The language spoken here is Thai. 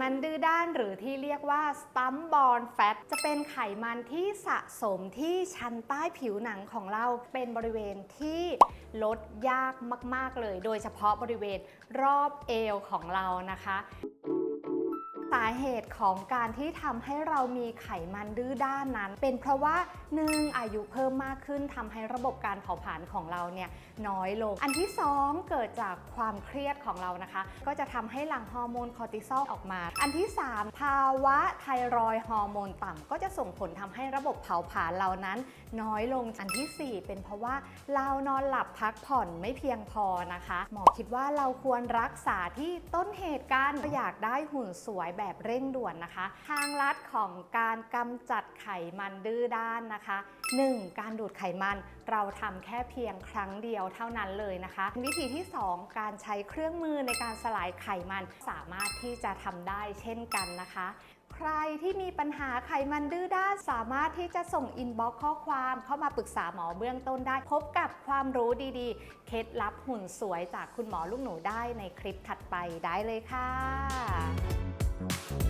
มันดื้อด้านหรือที่เรียกว่า stump born fat จะเป็นไขมันที่สะสมที่ชั้นใต้ผิวหนังของเราเป็นบริเวณที่ลดยากมาก ๆ เลย โดยเฉพาะบริเวณรอบเอวของเรานะคะ สาเหตุของการที่ทำให้เรามีไขมันดื้อด้านนั้น เป็นเพราะว่าหนึ่งอายุเพิ่มมากขึ้นทำให้ระบบการเผาผลาญของเราเนี่ยน้อยลง อันที่สองเกิดจากความเครียดของเรานะคะ ก็จะทำให้หลั่งฮอร์โมนคอร์ติซอลออกมา อันที่สามภาวะไทรอยฮอร์โมนต่ำก็จะส่งผลทำให้ระบบเผาผลาญเรานั้น น้อยลงอันที่สี่เป็นเพราะว่าเรานอนหลับพักผ่อนไม่เพียงพอนะคะ หมอคิดว่าเราควรรักษาที่ต้นเหตุกันอยากได้หุ่นสวยแบบแบบเร่งด่วนนะคะ ทางลัดของการกำจัดไขมันดื้อด้านนะคะ 1. การดูดไขมันเราทำแค่เพียงครั้งเดียวเท่านั้นเลยนะคะ วิธีที่ 2 การใช้เครื่องมือในการสลายไขมันสามารถที่จะทำได้เช่นกันนะคะใครที่มีปัญหาไขมันดื้อด้านสามารถที่จะส่งอินบ็อกซ์ข้อความเข้ามาปรึกษาหมอเบื้องต้นได้ พบกับความรู้ดีๆ เคล็ดลับหุ่นสวยจากคุณหมอลูกหนูได้ในคลิปถัดไปได้เลยค่ะ Thank you.